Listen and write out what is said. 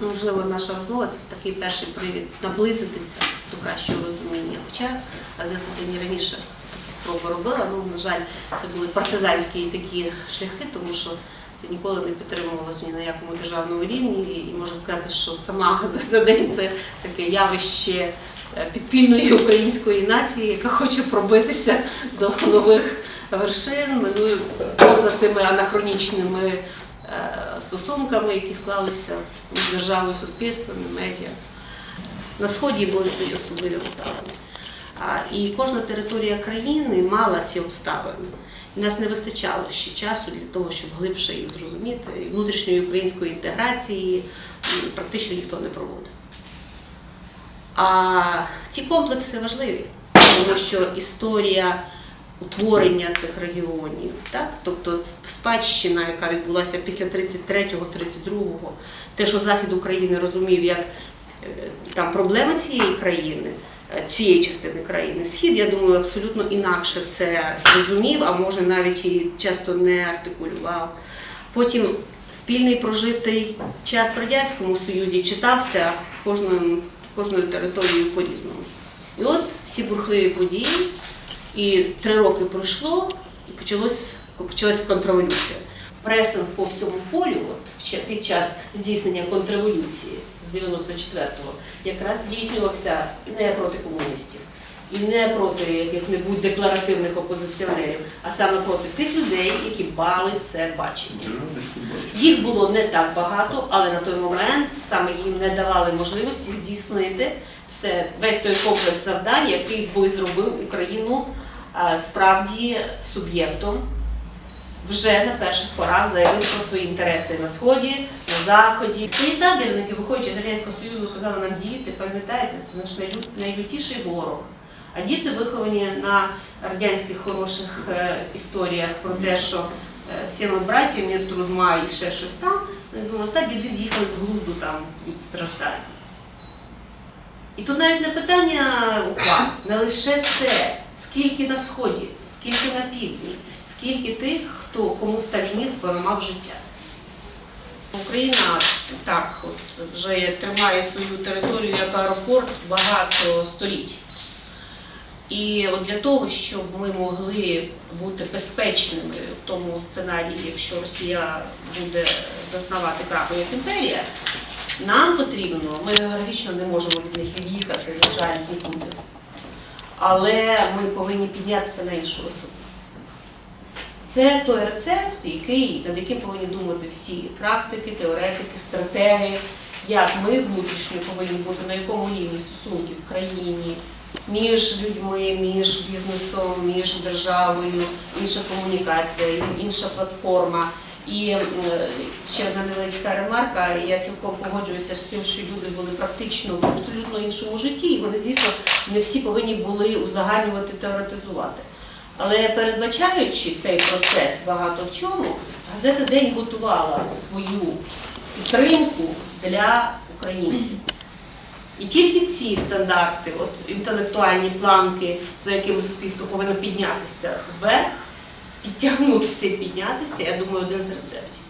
Можливо, наша розмова це такий перший привід наблизитися до кращого розуміння. Хоча «День» раніше такі спроби робила, ну, на жаль, це були партизанські такі шляхи, тому що це ніколи не підтримувалося ні на якому державному рівні. І можна сказати, що сама газета «День» – це таке явище е, підпільної української нації, яка хоче пробитися до нових вершин, минує поза тими анахронічними стосунками, які склалися між державою, суспільством і медіа. На сході були свої особливі обставини. І кожна територія країни мала ці обставини. І нас не вистачало ще часу для того, щоб глибше їх зрозуміти. І внутрішньої української інтеграції практично ніхто не проводив. А ці комплекси важливі, тому що історія утворення цих регіонів, так? тобто спадщина, яка відбулася після 33-го-32-го, те, що Захід України розумів як е, там проблеми цієї країни, е, цієї частини країни. Схід, я думаю, абсолютно інакше це розумів, а може навіть і часто не артикулював. Потім спільний прожитий час в Радянському Союзі читався кожною, кожною територією по-різному. І от всі бурхливі події, і три роки пройшло, і почалось, почалася контрреволюція. Пресинг по всьому полю, от під час здійснення контрреволюції з 94-го, якраз здійснювався не проти комуністів і не проти яких-небудь декларативних опозиціонерів, а саме проти тих людей, які бали це бачення. Їх було не так багато, але на той момент саме їм не давали можливості здійснити все, весь той комплекс завдань, який би зробив Україну справді суб'єктом. Вже на перших порах заявив про свої інтереси на сході, на заході. Старі табірники, виходячи з радянського союзу, казали нам діти, пам'ятаєте, це наш найлютіший ворог. А діти виховані на радянських хороших е, історіях про те, що е, всі ми браті, мір трудма і ще щось там. Я думаю, та діди з'їхали з глузду там від страждань. І тут навіть не питання УПА, не лише це, скільки на сході, скільки на півдні, скільки тих, хто кому сталінізм поламав життя. Україна так от, вже тримає свою територію як аеропорт багато століть. І от для того, щоб ми могли бути безпечними в тому сценарії, якщо Росія буде зазнавати краху як імперія, нам потрібно, ми географічно не можемо від них від'їхати, на жаль, нікуди. Але ми повинні піднятися на іншу висоту. Це той рецепт, який, над яким повинні думати всі практики, теоретики, стратеги, як ми внутрішньо повинні бути, на якому рівні стосунки в країні, між людьми, між бізнесом, між державою, інша комунікація, інша платформа. І е, ще одна невеличка ремарка. Я цілком погоджуюся з тим, що люди були практично в абсолютно іншому житті, і вони, звісно, не всі повинні були узагальнювати, теоретизувати. Але передбачаючи цей процес багато в чому, газета День готувала свою підтримку для українців. І тільки ці стандарти, от інтелектуальні планки, за якими суспільство повинно піднятися вверх, підтягнутися і піднятися, я думаю, один з рецептів.